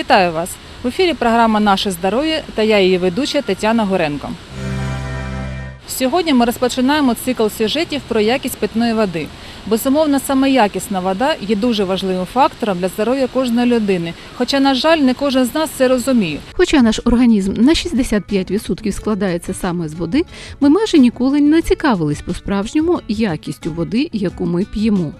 Вітаю вас! В ефірі програма Наше здоров'я та я її ведуча Тетяна Горенко. Сьогодні ми розпочинаємо цикл сюжетів про якість питної води. Безумовно, саме якісна вода є дуже важливим фактором для здоров'я кожної людини. Хоча, на жаль, не кожен з нас це розуміє. Хоча наш організм на 65% складається саме з води, ми майже ніколи не цікавились по-справжньому якістю води, яку ми п'ємо.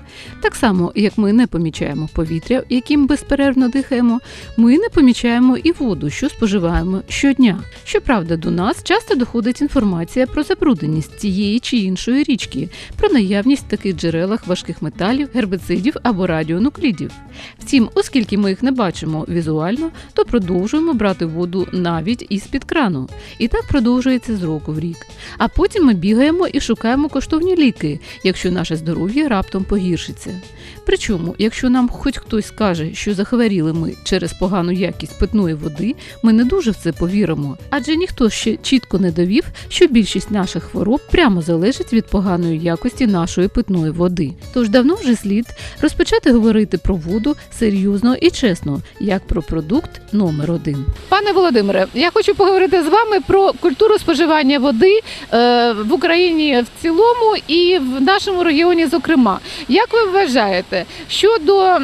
Так само, як ми не помічаємо повітря, яким безперервно дихаємо, ми не помічаємо і воду, що споживаємо щодня. Щоправда, до нас часто доходить інформація про забрудненість цієї чи іншої річки, про наявність таких джерелах важких металів, гербицидів або радіонуклідів. Втім, оскільки ми їх не бачимо візуально, то продовжуємо брати воду навіть із-під крану. І так продовжується з року в рік. А потім ми бігаємо і шукаємо коштовні ліки, якщо наше здоров'я раптом погіршиться. Причому, якщо нам хоч хтось скаже, що захворіли ми через погану якість питної води, ми не дуже в це повіримо, адже ніхто ще чітко не довів, що більшість наших хвороб прямо залежить від поганої якості нашої питної води. Тож давно вже слід розпочати говорити про воду серйозно і чесно, як про продукт номер один. Пане Володимире, я хочу поговорити з вами про культуру споживання води е, в Україні в цілому і в нашому регіоні, зокрема. Як ви вважаєте щодо,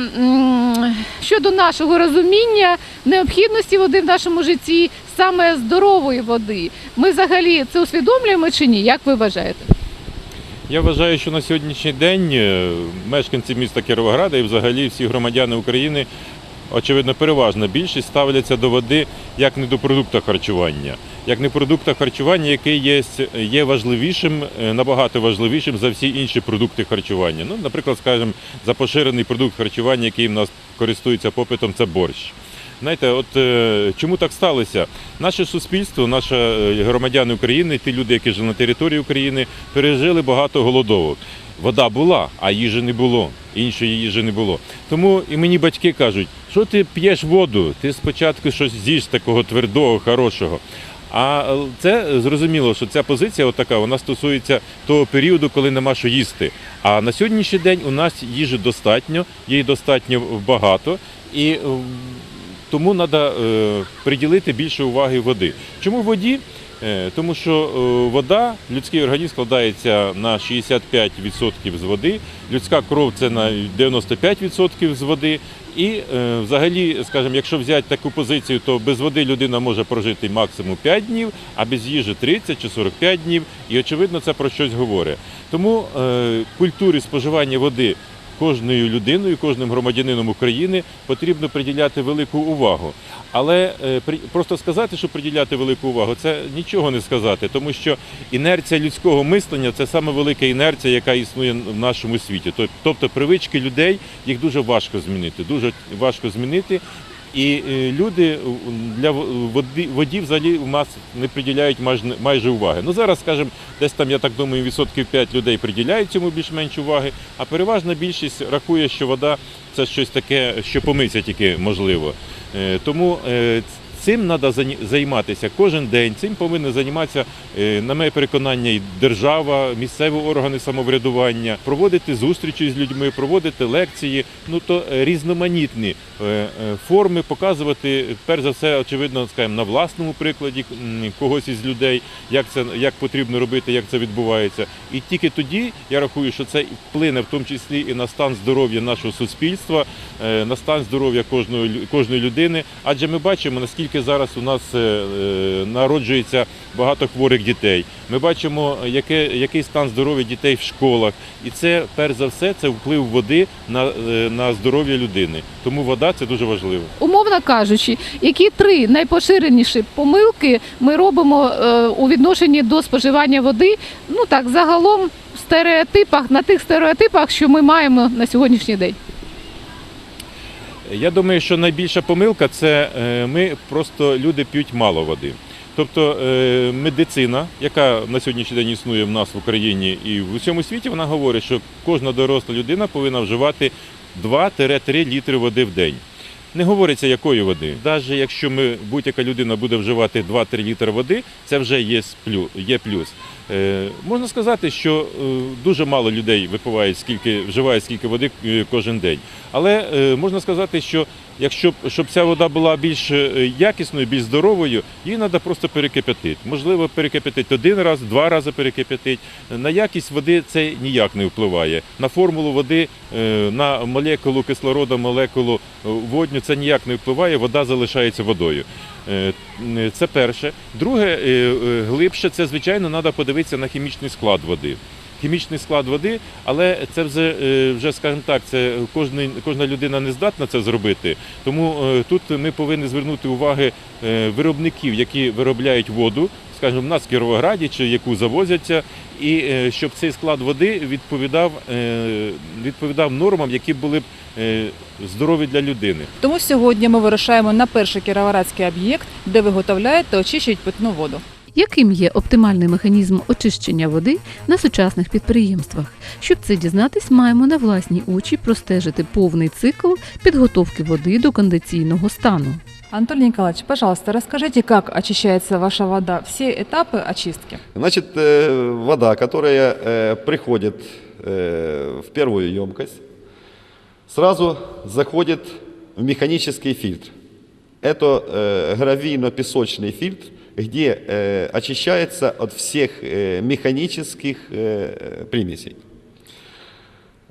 щодо нашого розуміння необхідності води в нашому житті, саме здорової води, ми взагалі це усвідомлюємо чи ні? Як ви вважаєте? Я вважаю, що на сьогоднішній день е, мешканці міста Кіровограда і взагалі всі громадяни України, очевидно, переважна більшість ставляться до води як не до продукту харчування, як не продукта харчування, який є, є важливішим, е, набагато важливішим за всі інші продукти харчування. Ну, наприклад, скажімо, за поширений продукт харчування, який в нас користується попитом, це борщ. Знаєте, от е, чому так сталося? Наше суспільство, наші е, громадяни України, ті люди, які жили на території України, пережили багато голодовок. Вода була, а їжі не було. Іншої їжі не було. Тому і мені батьки кажуть, що ти п'єш воду, ти спочатку щось з'їж такого твердого, хорошого. А е, це зрозуміло, що ця позиція, отака, вона стосується того періоду, коли нема що їсти. А на сьогоднішній день у нас їжі достатньо, її достатньо багато. І тому треба приділити більше уваги води. Чому воді? Е, Тому що е, вода, людський організм складається на 65% з води, людська кров це на 95% з води. І е, взагалі, скажімо, якщо взяти таку позицію, то без води людина може прожити максимум 5 днів, а без їжі 30 чи 45 днів. І очевидно, це про щось говорить. Тому культурі споживання води кожною людиною, кожним громадянином України потрібно приділяти велику увагу. Але е, просто сказати, що приділяти велику увагу, це нічого не сказати, тому що інерція людського мислення це саме велика інерція, яка існує в нашому світі. Тобто привички людей їх дуже важко змінити. Дуже важко змінити. І е, люди для водів взагалі у нас не приділяють майже, майже уваги. Ну зараз, скажімо, десь там, я так думаю, відсотків 5 людей приділяють цьому більш-менш уваги, а переважна більшість рахує, що вода це щось таке, що помиться тільки можливо. Е, Тому е, цим треба займатися кожен день. Цим повинна займатися, е, на моє переконання, і держава, місцеві органи самоврядування, проводити зустрічі з людьми, проводити лекції, ну то е, різноманітні е, форми показувати, перш за все, очевидно, скажімо, на власному прикладі когось із людей, як це як потрібно робити, як це відбувається. І тільки тоді я рахую, що це вплине в тому числі і на стан здоров'я нашого суспільства, на стан здоров'я кожної кожної людини. Адже ми бачимо, наскільки зараз у нас е, е, народжується багато хворих дітей. Ми бачимо, яке, який стан здоров'я дітей в школах. І це, перш за все, це вплив води на, е, на здоров'я людини. Тому вода це дуже важливо. Умовно кажучи, які три найпоширеніші помилки ми робимо у відношенні до споживання води? Ну так, загалом в стереотипах, на тих стереотипах, що ми маємо на сьогоднішній день. Я думаю, що найбільша помилка це е, ми просто люди п'ють мало води. Тобто е, медицина, яка на сьогоднішній день існує в нас в Україні і в усьому світі, вона говорить, що кожна доросла людина повинна вживати 2-3 літри води в день. Не говориться якої води. Навіть якщо ми будь-яка людина буде вживати 2-3 літри води, це вже є плюс. Е, можна сказати, що е, дуже мало людей випивають скільки вживають скільки води е, кожен день. Але можна сказати, що якщо щоб ця вода була більш е, якісною, більш здоровою, її треба просто перекипятити. Можливо, перекипятити один раз, два рази перекипятити. На якість води це ніяк не впливає. На формулу води, е, на молекулу кислороду, молекулу е, водню це ніяк не впливає, вода залишається водою. Це перше. Друге, глибше, це звичайно треба подивитися на хімічний склад води. Хімічний склад води, але це вже, е, вже скажімо так, це кожна, кожна людина не здатна це зробити. Тому е, тут ми повинні звернути уваги е, виробників, які виробляють воду, скажімо, в нас в Кіровограді чи яку завозяться, і щоб цей склад води відповідав, відповідав нормам, які були б здорові для людини. Тому сьогодні ми вирушаємо на перший кіровоградський об'єкт, де виготовляють та очищують питну воду Яким є оптимальний механізм очищення води на сучасних підприємствах? Щоб це дізнатись, маємо на власні очі простежити повний цикл підготовки води до кондиційного стану. Анатолий Николаевич, пожалуйста, расскажите, как очищается ваша вода, все этапы очистки. Значит, э, вода, которая э, приходит э, в первую емкость, сразу заходит в механический фильтр. Это э, гравийно-песочный фильтр, где э, очищается от всех э, механических э, примесей.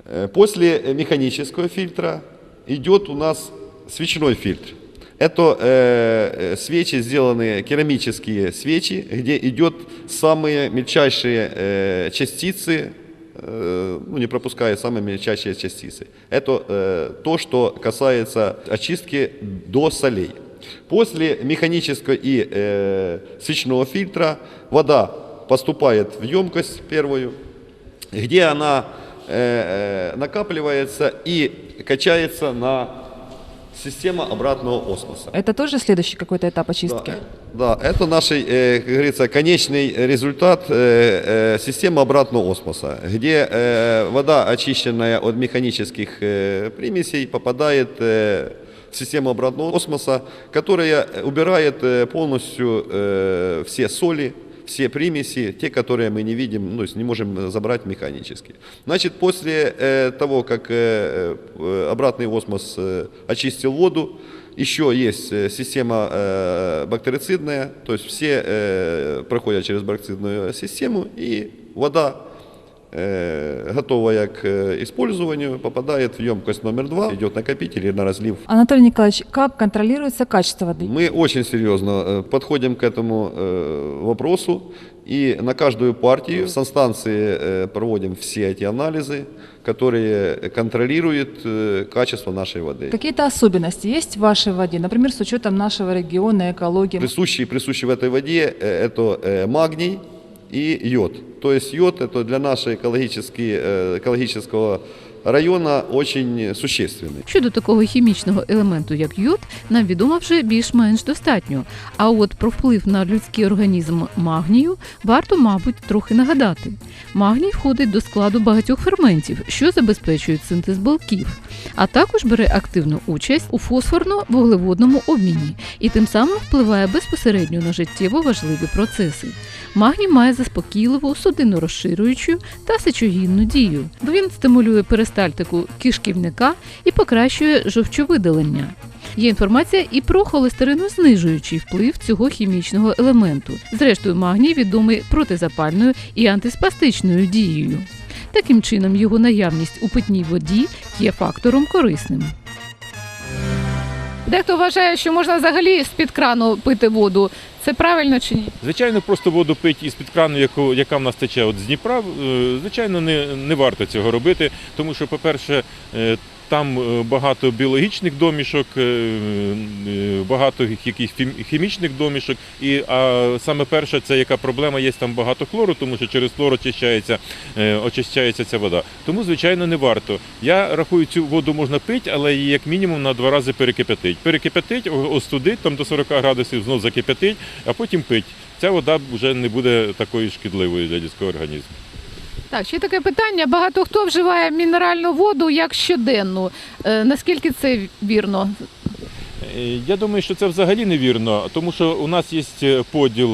Э, После механического фильтра идет у нас свечной фильтр. Это э, э, свечи, сделанные керамические свечи, где идет самые мельчайшие э, частицы, э, ну, не пропуская самые мельчайшие частицы. Это э, то, что касается очистки до солей. После механического и э, свечного фильтра вода поступает в емкость первую, где она э, э, накапливается и качается на система обратного осмоса. Это тоже следующий какой-то этап очистки? Да, да, это наш, э, как говорится, конечный результат э, э, системы обратного осмоса, где э, вода, очищенная от механических э, примесей, попадает э, систему обратного осмоса, которая убирает э, полностью э, все соли, все примеси, те, которые мы не видим, ну, не можем забрать механически. Значит, после э, того, как э, э, обратный осмос э, очистил воду, еще есть э, система э, бактерицидная, то есть все э, проходят через бактерицидную систему, и вода, э, готовая к э, использованию, попадает в емкость номер два, идет накопитель и на разлив Анатолий Николаевич, как контролируется качество воды? мы очень серьезно э, подходим к этому э, вопросу и на каждую партию санстанции э, проводим все эти анализы, которые контролируют э, качество нашей воды. Какие-то особенности есть в вашей воде, например, с учетом нашего региона, экологии? Присущий, присущий в этой воде э, это э, магний и йод. То есть йод это для нашего экологически, э, экологического района очень существенный. Щодо такого хімічного елементу, як йод, нам відомо вже більш-менш достатньо. А от про вплив на людський організм магнію варто, мабуть, трохи нагадати. Магній входить до складу багатьох ферментів, що забезпечують синтез білків, а також бере активну участь у фосфорно-вуглеводному обміні і тим самим впливає безпосередньо на життєво важливі процеси. Магній має заспокійливу, судинно-розширюючу та сечогінну дію, бо він стимулює перистальтику кишківника і покращує жовчовидалення. Є інформація і про холестеринознижуючий вплив цього хімічного елементу. Зрештою, магній відомий протизапальною і антиспастичною дією. Таким чином, його наявність у питній воді є фактором корисним. Дехто вважає, що можна взагалі з-під крану пити воду. Це правильно чи ні? Звичайно, просто воду пити із-під крану, яку, яка в нас тече от з Дніпра, е, звичайно, не, не варто цього робити, тому що, по-перше, е, там е, багато біологічних домішок, е, е, багато якихось хімічних домішок. І а саме перше, це яка проблема, є там багато хлору, тому що через хлор очищається, очищається ця вода. Тому, звичайно, не варто. Я рахую, цю воду можна пити, але її як мінімум на два рази перекипятить. Перекипятить, остудить там до 40 градусів, знов закипятить, а потім пить. Ця вода вже не буде такою шкідливою для людського організму. Так, ще таке питання. Багато хто вживає мінеральну воду як щоденну. Е, наскільки це вірно? Е, Я думаю, що це взагалі невірно, тому що у нас є е, поділ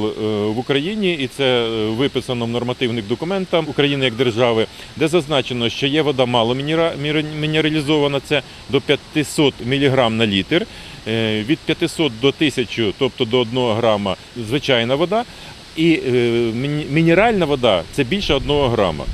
в Україні, і це виписано в нормативних документах України як держави, де зазначено, що є вода мало мінералізована, це до 500 мг на літр, від 500 до 1000, тобто до 1 грама звичайна вода, і е, мінеральна вода це більше 1 грама.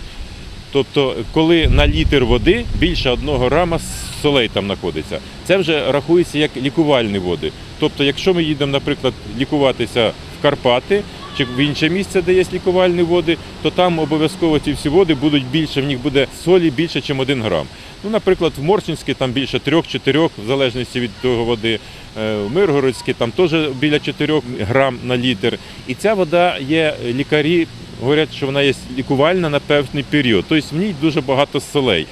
Тобто, коли на літр води більше одного грама солей там знаходиться, це вже рахується як лікувальні води. Тобто, якщо ми їдемо, наприклад, лікуватися в Карпати чи в інше місце, де є лікувальні води, то там обов'язково ці всі води будуть більше, в них буде солі більше, ніж один грам. Ну, наприклад, в Моршинській там більше 3-4, в залежності від того води. Е, В Миргородській там теж біля 4 грам на літр. І ця вода є лікарі говорять, що вона є лікувальна на певний період. Тобто в ній дуже багато солей.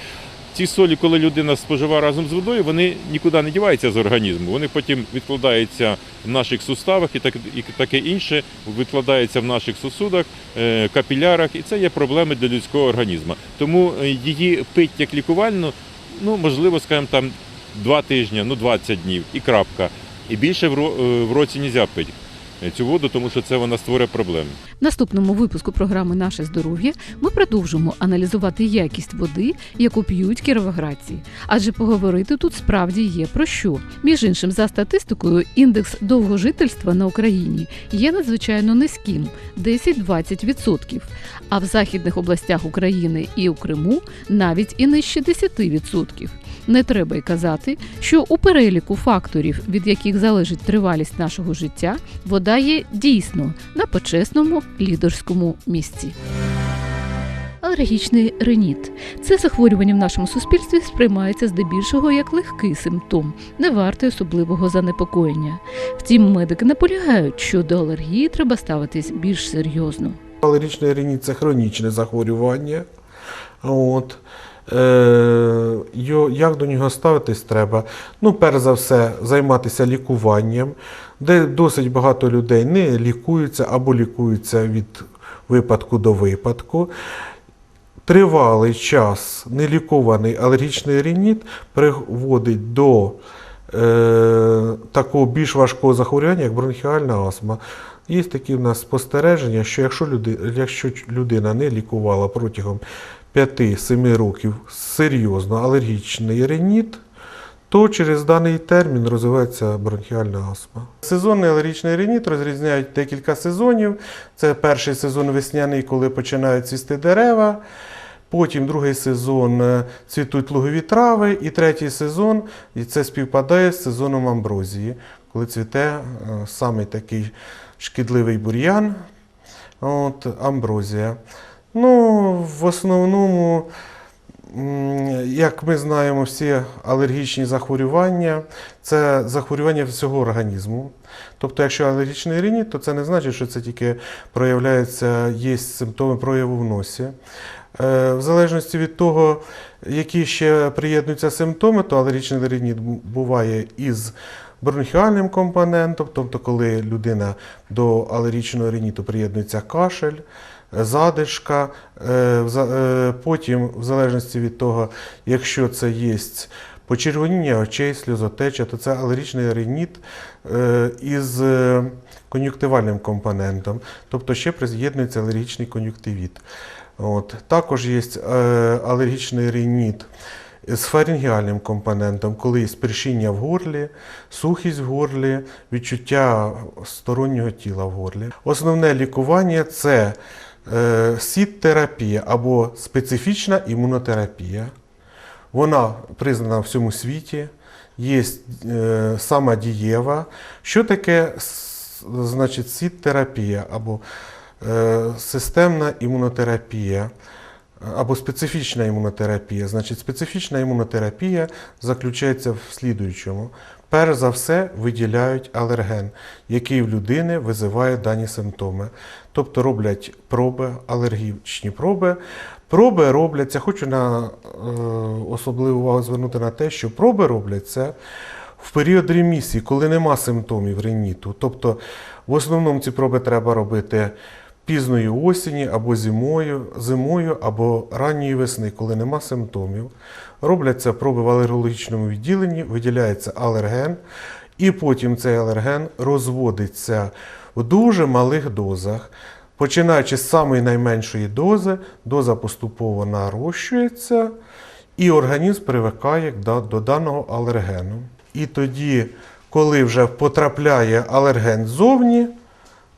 Ці солі, коли людина споживає разом з водою, вони нікуди не діваються з організму. Вони потім відкладаються в наших суставах і, так, і таке інше відкладається в наших сосудах, е, капілярах, і це є проблеми для людського організму. Тому е, її пить як лікувальну, ну можливо, скажімо, там два тижні, ну 20 днів і крапка. І більше в е, році не можна пити цю воду, тому що це вона створює проблеми. Наступному випуску програми Наше здоров'я ми продовжимо аналізувати якість води, яку п'ють кіровоградці. Адже поговорити тут справді є про що. Між іншим, за статистикою, індекс довгожительства на Україні є надзвичайно низьким 10-20%, а в західних областях України і у Криму навіть і нижче 10%. Не треба й казати, що у переліку факторів, від яких залежить тривалість нашого життя, вода є дійсно на почесному лідерському місці. Алергічний реніт це захворювання в нашому суспільстві сприймається здебільшого як легкий симптом, не вартий особливого занепокоєння. Втім, медики наполягають, що до алергії треба ставитись більш серйозно. Алергічний реніт це хронічне захворювання. От. Е, як до нього ставитись треба? Ну, перш за все, займатися лікуванням, де досить багато людей не лікуються або лікуються від випадку до випадку. Тривалий час нелікований алергічний реніт приводить до е, такого більш важкого захворювання, як бронхіальна астма. Є такі в нас спостереження, що якщо, люди, якщо людина не лікувала протягом 5-7 років серйозно алергічний реніт, то через даний термін розвивається бронхіальна астма. Сезонний алергічний реніт розрізняють декілька сезонів. Це перший сезон весняний, коли починають цвісти дерева. Потім другий сезон е, цвітуть лугові трави, і третій сезон, і це співпадає з сезоном амброзії, коли цвіте е, саме такий шкідливий бур'ян, амброзія. Ну, в основному, як ми знаємо, всі алергічні захворювання це захворювання всього організму. Тобто, якщо алергічний реніт, то це не значить, що це тільки проявляється, є симптоми прояву в носі. Е, В залежності від того, які ще приєднуються симптоми, то алергічний реніт буває із бронхіальним компонентом, тобто коли людина до алергічного реніту приєднується кашель, задишка, е, е, потім, в залежності від того, якщо це є почервоніння очей, сльозотеча, то це алергічний реніт е, із кон'юктивальним компонентом, тобто ще приєднується алергічний кон'юктивіт. От. Також є алергічний реніт з фарингіальним компонентом, коли є першіння в горлі, сухість в горлі, відчуття стороннього тіла в горлі. Основне лікування це сіт-терапія або специфічна імунотерапія. Вона признана в всьому світі, є е, сама дієва. Що таке значить, сіт-терапія або е, системна імунотерапія? Або специфічна імунотерапія. Значить, специфічна імунотерапія заключається в слідуючому. Перш за все виділяють алерген, який в людини визиває дані симптоми. Тобто роблять проби, алергічні проби. Проби робляться, хочу на е, особливу увагу звернути на те, що проби робляться в період ремісії, коли нема симптомів реніту. Тобто, в основному ці проби треба робити пізної осені або зимою, зимою або ранньої весни, коли нема симптомів. Робляться проби в алергологічному відділенні, виділяється алерген, І потім цей алерген розводиться в дуже малих дозах. Починаючи з самої найменшої дози, доза поступово нарощується, і організм привикає до, даного алергену. І тоді, коли вже потрапляє алерген ззовні,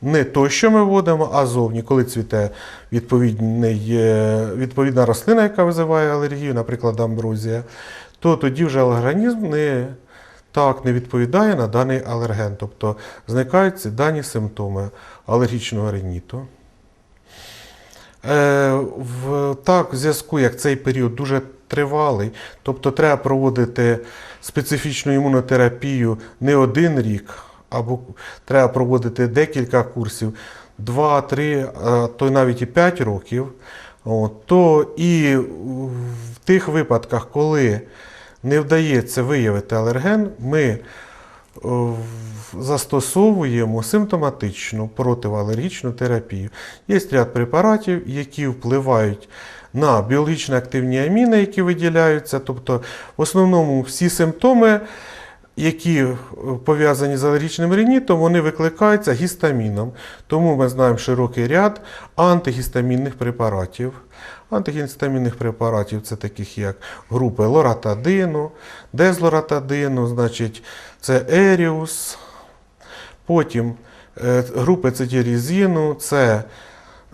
не той, що ми вводимо, а зовні, коли цвіте е, відповідна рослина, яка визиває алергію, наприклад, амброзія, то тоді вже організм не так не відповідає на даний алерген. Тобто зникають ці дані симптоми алергічного риніту. Е, так, в зв'язку, як цей період дуже тривалий, тобто треба проводити специфічну імунотерапію не один рік, або треба проводити декілька курсів, 2, 3, а то навіть і 5 років. То і в тих випадках, коли не вдається виявити алерген, ми застосовуємо симптоматичну противоалергічну терапію. Є ряд препаратів, які впливають на біологічно активні аміни, які виділяються. Тобто, в основному всі симптоми, які е, пов'язані з алергічним ринітом, вони викликаються гістаміном. Тому ми знаємо широкий ряд антигістамінних препаратів. Антигістамінних препаратів це таких як групи лоратадину, дезлоратадину, значить, це еріус. Потім е, групи цитірізину, це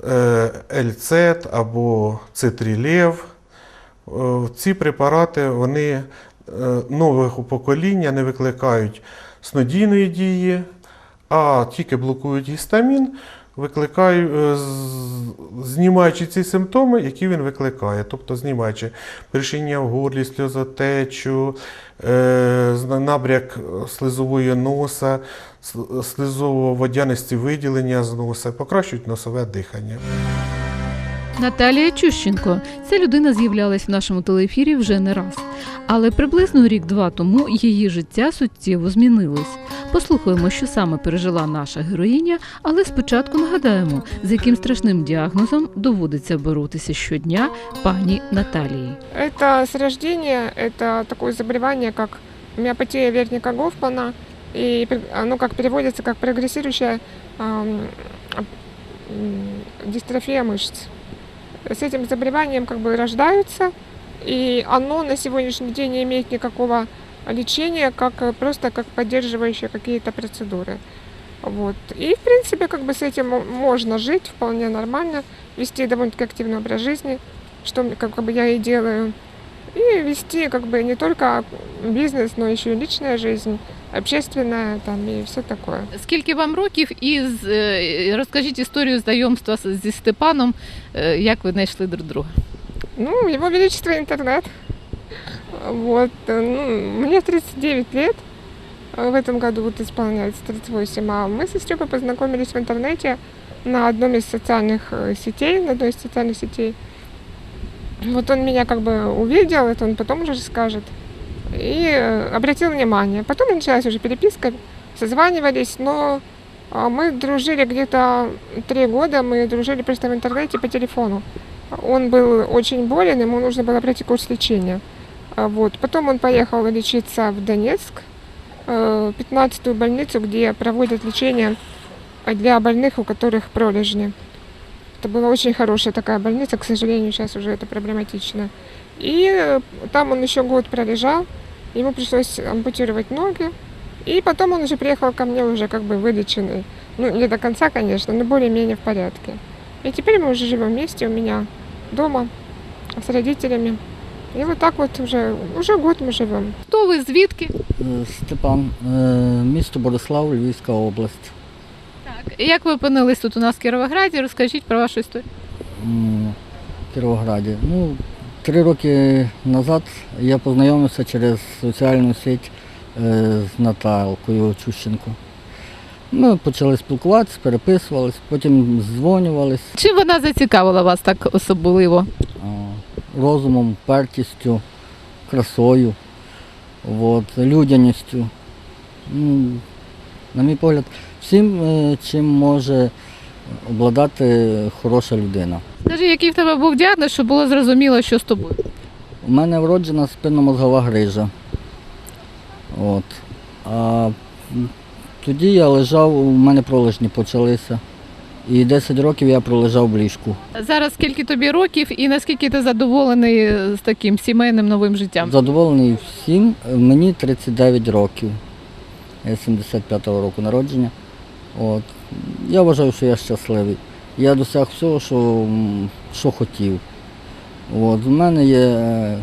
е, ельцет або цитрілєв. Ці препарати вони нового покоління не викликають снодійної дії, а тільки блокують гістамін, е, знімаючи ці симптоми, які він викликає. Тобто знімаючи першіння в горлі, сльозотечу, е, набряк слизової носа, сл- слизово-водянисті виділення з носа, покращують носове дихання. Наталія Чущенко. Ця людина з'являлась в нашому телеефірі вже не раз. Але приблизно рік-два тому її життя суттєво змінилось. Послухаємо, що саме пережила наша героїня, але спочатку нагадаємо, з яким страшним діагнозом доводиться боротися щодня пані Наталії. Это с рождения, это такое заболевание, как миопатия верника Гофмана, и пр- оно как переводится как прогрессирующая ам, м, дистрофия мышц. С этим заболеванием как бы рождаются, и оно на сегодняшний день не имеет никакого лечения, как э, просто как поддерживающие какие-то процедуры. Вот. И, в принципе, как бы с этим мо- можно жить вполне нормально, вести довольно-таки активный образ жизни, что как бы я и делаю. И вести как бы не только бизнес, но еще и личная жизнь, общественная там и все такое. Скільки вам років і з- е, розкажіть історію знайомства з- зі Степаном, е, як ви знайшли друг друга? Ну, его величество интернет. Вот, э, ну, мне 39 лет, э, в этом году вот исполняется 38, а мы со Степой познакомились в интернете на одном из социальных э, сетей, на одной из социальных сетей. Вот он меня как бы увидел, это он потом уже расскажет, и э, обратил внимание. Потом началась уже переписка, созванивались, но а, мы дружили где-то три года, мы дружили просто в интернете по телефону. Он был очень болен, ему нужно было пройти курс лечения. А Вот. Потом он поехал лечиться в Донецк, э, 15-ю больницу, где проводят лечение для больных, у которых пролежни. Это была очень хорошая такая больница, к сожалению, сейчас уже это проблематично. И э, там он еще год пролежал, ему пришлось ампутировать ноги. И потом он уже приехал ко мне уже как бы вылеченный. Ну, не до конца, конечно, но более-менее в порядке. И теперь мы уже живем вместе у меня дома с родителями. И вот так вот уже, уже год мы живем. Хто ви, звідки? Е, Степан, е, місто Борислав, Львівська область. Так. Як ви опинились тут у нас в Кіровограді? Розкажіть про вашу історію. М, в Кіровограді. Ну, три роки назад я познайомився через соціальну сеть е, з Наталкою Чущенко. Ми почали спілкуватися, переписувалися, потім дзвонювались Чим вона зацікавила вас так особливо? розумом, пертістю, красою, от, людяністю. На мій погляд, всім, е, чим може обладати хороша людина. Скажи, який в тебе був діагноз, щоб було зрозуміло, що з тобою? У мене вроджена спинномозгова грижа. От. А Тоді я лежав, у мене пролежні почалися. І 10 років я пролежав в ліжку. Зараз скільки тобі років і наскільки ти задоволений з таким сімейним новим життям? Задоволений всім. Мені 39 років. Я 75-го року народження. От. Я вважаю, що я щасливий. Я досяг всього, що, що хотів. От. У мене є е,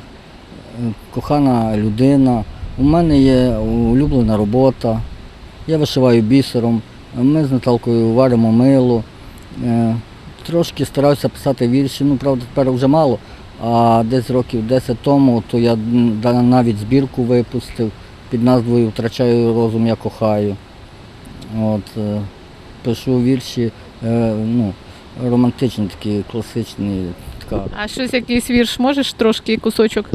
кохана людина, у мене є улюблена робота. Я вишиваю бісером. Ми з Наталкою варимо мило. Е, Трошки старався писати вірші, ну правда тепер вже мало. А десь років 10 тому, то я навіть збірку випустив під назвою Втрачаю розум, я кохаю. От, е, пишу вірші, е, ну, романтичні такі, класичні. Така. А щось якийсь вірш можеш трошки кусочок?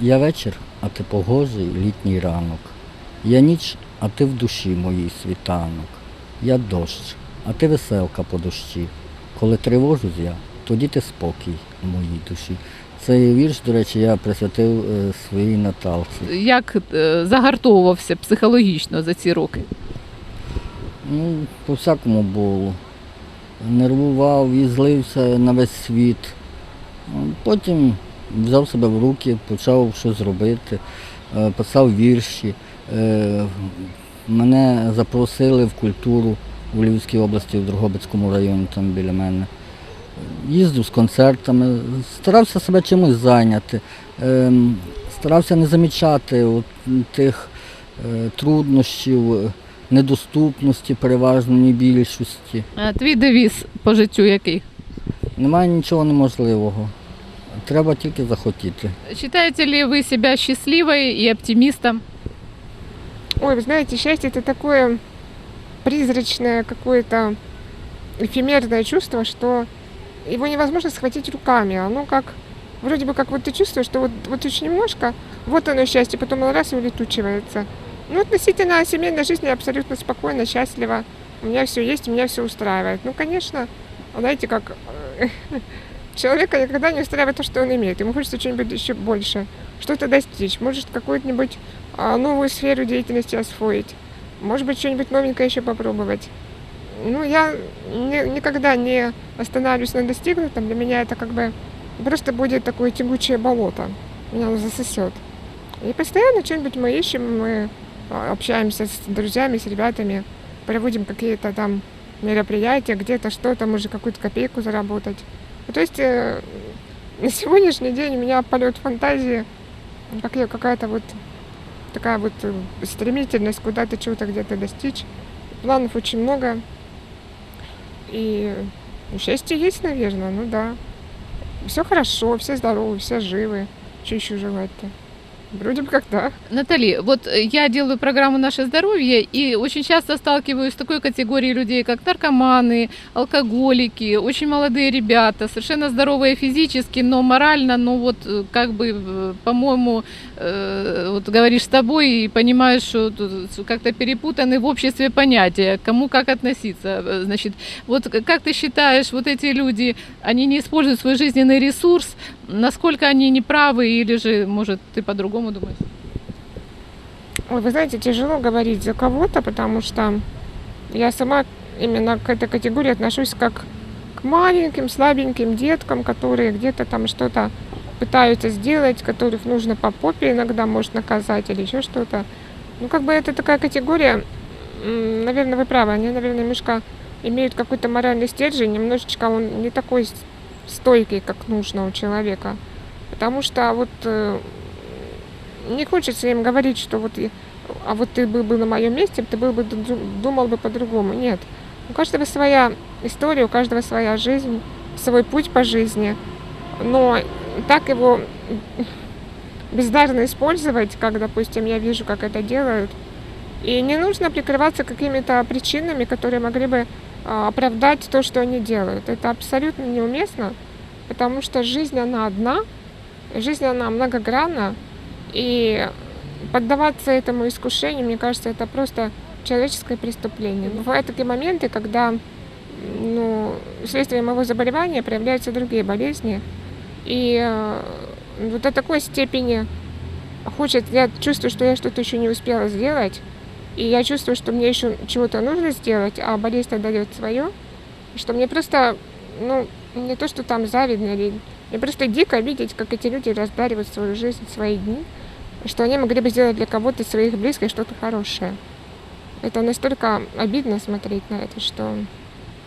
Я вечір, а ти погожий літній ранок. Я ніч, а ти в душі моїй світанок. Я дощ, а ти веселка по дощі. Коли тривожусь я, тоді ти спокій у моїй душі. Цей вірш, до речі, я присвятив е, своїй Наталці. Як е, загартовувався психологічно за ці роки? Ну, по-всякому було. Нервував і злився на весь світ. Потім взяв себе в руки, почав щось робити, е, писав вірші. Мене запросили в культуру у Львівській області, в Дрогобицькому районі, там біля мене Їздив з концертами, старався себе чимось зайняти, Ем, старався не замічати от тих е, труднощів, е, недоступності переважної більшості. А твій девіз по життю який? Немає нічого неможливого. Треба тільки захотіти. Считаете ли вы себя счастливой и оптимистом? Ой, вы знаете, счастье это такое призрачное какое-то эфемерное чувство, что его невозможно схватить руками. Оно как, вроде бы как вот ты чувствуешь, что вот, вот очень немножко, вот оно счастье, потом оно раз и улетучивается. Ну, относительно семейной жизни я абсолютно спокойно, счастлива. У меня все есть, меня все устраивает. Ну, конечно, знаете, как э, человека никогда не устраивает то, что он имеет. Ему хочется что-нибудь еще больше, что-то достичь, может, какую-нибудь а, новую сферу деятельности освоить, может быть, что-нибудь новенькое еще попробовать. Ну, я не- никогда не останавливаюсь на достигнутом. Для меня это как бы просто будет такое тягучее болото. Меня оно засосет. И постоянно что-нибудь мы ищем, мы а, общаемся с друзьями, с ребятами, проводим какие-то там мероприятия, где-то что-то, может какую-то копейку заработать. Ну, То есть э, на сегодняшний день у меня полет фантазии, как я- какая-то вот такая вот э, стремительность куда-то чего-то где-то достичь. Планов очень много. И счастье есть, наверное, ну да. Все хорошо, все здоровы, все живы. Что еще желать-то? Вроде бы как да. Натали, вот э, я делаю программу «Наше здоровье» и очень часто сталкиваюсь с такой категорией людей, как наркоманы, алкоголики, очень молодые ребята, совершенно здоровые физически, но морально, ну вот э, как бы, э, по-моему, э, вот говоришь с тобой и понимаешь, что тут как-то перепутаны в обществе понятия, кому как относиться. Э, Значит, вот как ты считаешь, вот эти люди, они не используют свой жизненный ресурс, насколько они неправы или же, может, ты по-другому думаешь? Вы знаете, тяжело говорить за кого-то, потому что я сама именно к этой категории отношусь как к маленьким, слабеньким деткам, которые где-то там что-то пытаются сделать, которых нужно по попе иногда может наказать или еще что-то. Ну, как бы это такая категория, наверное, вы правы, они, наверное, немножко имеют какой-то моральный стержень, немножечко он не такой с- стойкий, как нужно у человека. Потому что вот э, не хочется им говорить, что вот, а вот ты был бы на моем месте, ты был бы ду- думал бы по-другому. Нет. У каждого своя история, у каждого своя жизнь, свой путь по жизни. Но так его бездарно использовать, как, допустим, я вижу, как это делают. И не нужно прикрываться какими-то причинами, которые могли бы а, оправдать то, что они делают. Это абсолютно неуместно, потому что жизнь, она одна, жизнь, она многогранна, и поддаваться этому искушению, мне кажется, это просто человеческое преступление. Бывают такие моменты, когда ну, вследствие моего заболевания проявляются другие болезни. И э, вот до такой степени хочет, я чувствую, что я что-то еще не успела сделать, и я чувствую, что мне еще чего-то нужно сделать, а болезнь дает свое, что мне просто, ну, не то, что там завидно, или мне просто дико видеть, как эти люди раздаривают свою жизнь, свои дни, что они могли бы сделать для кого-то из своих близких что-то хорошее. Это настолько обидно смотреть на это, что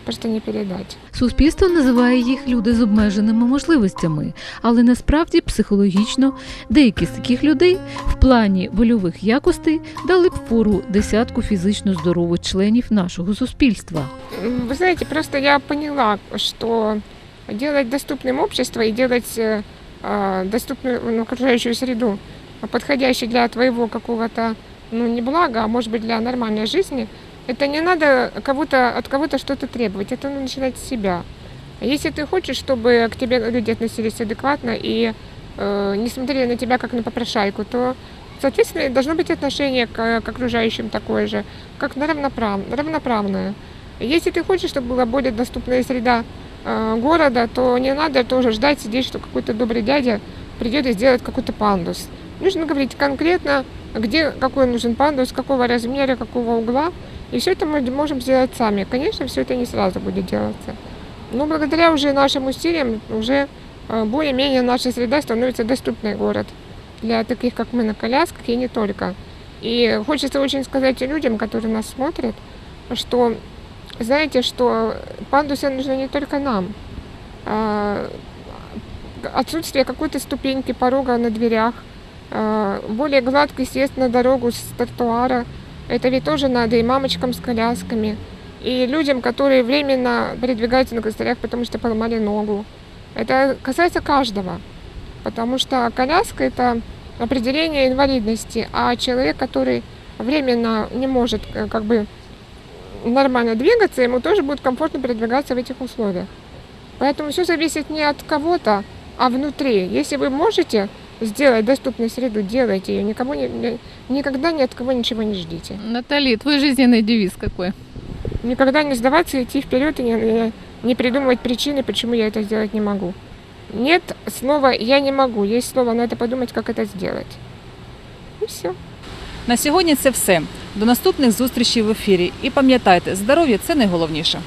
просто не передать. Суспільство називає їх люди з обмеженими можливостями, але насправді психологічно деякі з таких людей в плані вольових якостей дали б фору десятку фізично здорових членів нашого суспільства. М, Вы знаете, просто я поняла, что делать доступным общество и делать э, а, доступную ну, окружающую среду, а, подходящей для твоего какого-то, ну, не блага, а может быть для нормальной жизни, это не надо кого-то, от кого-то что-то требовать, это надо начинать с себя. Если ты хочешь, чтобы к тебе люди относились адекватно и э, не смотрели на тебя как на попрошайку, то, соответственно, должно быть отношение к, к окружающим такое же, как на равноправ, равноправное. Если ты хочешь, чтобы была более доступная среда э, города, то не надо тоже ждать, сидеть, что какой-то добрый дядя придет и сделает какой-то пандус. Нужно говорить конкретно, где, какой нужен пандус, какого размера, какого угла. И все это мы можем сделать сами. Конечно, все это не сразу будет делаться. Но благодаря уже нашим усилиям, уже э, более-менее наша среда становится доступной город для таких, как мы, на колясках и не только. И хочется очень сказать людям, которые нас смотрят, что знаете, что пандусы нужны не только нам. А, Отсутствие какой-то ступеньки, порога на дверях, а, более гладкий съезд на дорогу с тротуара, это ведь тоже надо и мамочкам с колясками, и людям, которые временно передвигаются на костылях, потому что поломали ногу. Это касается каждого, потому что коляска – это определение инвалидности, а человек, который временно не может э, как бы нормально двигаться, ему тоже будет комфортно передвигаться в этих условиях. Поэтому все зависит не от кого-то, а внутри. Если вы можете сделать доступную среду, делайте ее. Никому не, не- никогда ни от кого ничего не ждите. Натали, твой жизненный девиз какой? Никогда не сдаваться, идти вперед и не, не- не придумывать причины, почему я это сделать не могу. Нет слова «я не могу», есть слово «надо подумать, как это сделать». И все. На сьогодні це все. До наступних зустрічей в ефірі. І пам'ятайте, здоров'я це найголовніше.